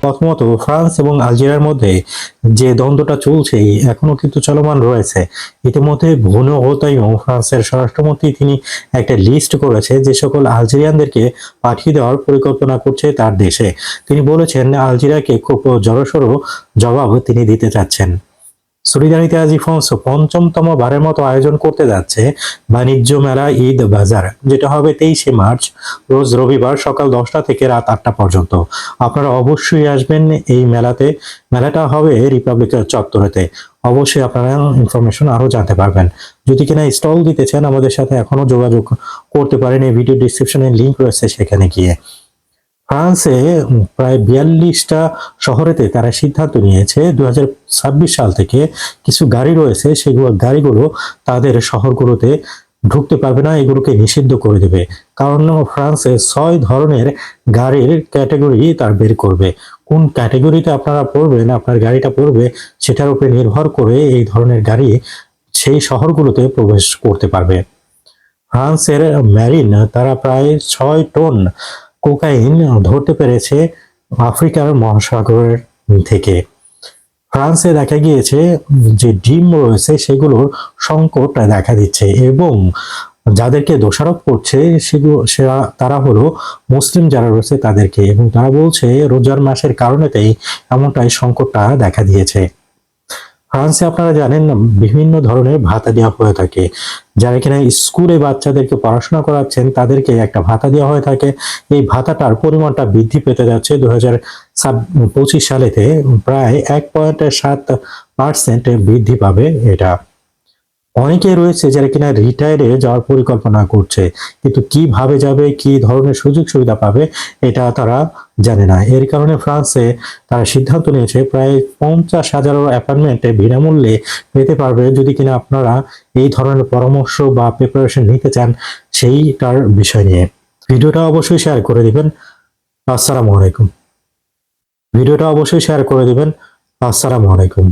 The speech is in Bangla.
প্রথমত ফ্রান্স এবং আলজেরিয়ার মধ্যে যে দ্বন্দ্বটা চলছে এখনও কিন্তু চলমান রয়েছে। ইতিমধ্যে ভুনো হতাইও ফ্রান্সের স্বরাষ্ট্রমন্ত্রী তিনি একটা লিস্ট করেছে যে সকল আলজেরিয়ানদেরকে পাঠিয়ে দেওয়ার পরিকল্পনা করছে তার দেশে। তিনি বলেছেন আলজেরিয়াকে খুব জড়সড় জবাব তিনি দিতে চাচ্ছেন। সলিদারিতে আজি ফ্রান্স পঞ্চমতম বারের মতো আয়োজন করতে যাচ্ছে বাণিজ্য মেলা ঈদ বাজার, যেটা হবে তেইশে মার্চ, রোজ রবিবার সকাল দশটা থেকে রাত আটটা পর্যন্ত। আপনারা অবশ্যই আসবেন এই মেলাতে। মেলাটা হবে রিপাবলিকের চত্বরেতে। অবশ্যই আপনারা ইনফরমেশন আরও জানতে পারবেন। যদি কিনা স্টল দিতে চান আমাদের সাথে এখনও যোগাযোগ করতে পারেন, এই ভিডিও ডিসক্রিপশনে লিংক রয়েছে সেখানে গিয়ে। ফ্রান্সে প্রায় বিয়াল্লিশটা শহরেতে তারা সিদ্ধান্ত নিয়েছে দু হাজার ছাব্বিশ সাল থেকে কিছু গাড়ি রয়েছে, সেগুলো গাড়িগুলো তাদের শহরগুলোতে ঢুকতে পারবে না, এগুলোকে নিষিদ্ধ করে দেবে। কারণ ফ্রান্সে ছয় ধরনের গাড়ির ক্যাটাগরি তার বের করবে। কোন ক্যাটাগরিতে আপনারা পড়বেন, আপনার গাড়িটা পড়বে, সেটার উপরে নির্ভর করে এই ধরনের গাড়ি সেই শহরগুলোতে প্রবেশ করতে পারবে। ফ্রান্সের ম্যারিন, তারা প্রায় ছয় টন কোকাইন ধরতে পেরেছে আফ্রিকার মহাসাগরের থেকে। ফ্রান্সে দেখা গিয়েছে যে ডিম রয়েছে, সেগুলোর সংকট দেখা দিচ্ছে এবং যাদেরকে দোষারোপ করছে সেগুলো, সেরা, তারা হলো মুসলিম যারা রয়েছে তাদেরকে এবং তারা বলছে রোজার মাসের কারণেতেই এমনটাই সংকটটা দেখা দিয়েছে। ফ্রান্সে আপনারা জানেন না, বিভিন্ন ধরনের ভাতা দেওয়া হয়ে থাকে। যারা কিনা স্কুলে বাচ্চাদেরকে পড়াশোনা করাচ্ছেন, তাদেরকে একটা ভাতা দেওয়া হয়ে থাকে। এই ভাতাটার পরিমাণটা বৃদ্ধি পেতে যাচ্ছে দু হাজার পঁচিশ সালেতে। প্রায় এক পয়েন্ট সাত পার্সেন্ট বৃদ্ধি পাবে এটা। অনেকে রয়েছে যারা কিনা রিটায়ারে যাওয়ার পরিকল্পনা করছে, কিন্তু কীভাবে যাবে, কি ধরনের সুযোগ সুবিধা পাবে, এটা তারা জানে না। এর কারণে ফ্রান্সে তারা সিদ্ধান্ত নিয়েছে প্রায় পঞ্চাশ হাজারো অ্যাপার্টমেন্টে বিনামূল্যে পেতে পারবে যদি কিনা আপনারা এই ধরনের পরামর্শ বা প্রিপারেশন নিতে চান সেইটার বিষয় নিয়ে। ভিডিওটা অবশ্যই শেয়ার করে দিবেন। আসসালামু আলাইকুম। ভিডিওটা অবশ্যই শেয়ার করে দিবেন। আসসালামু আলাইকুম।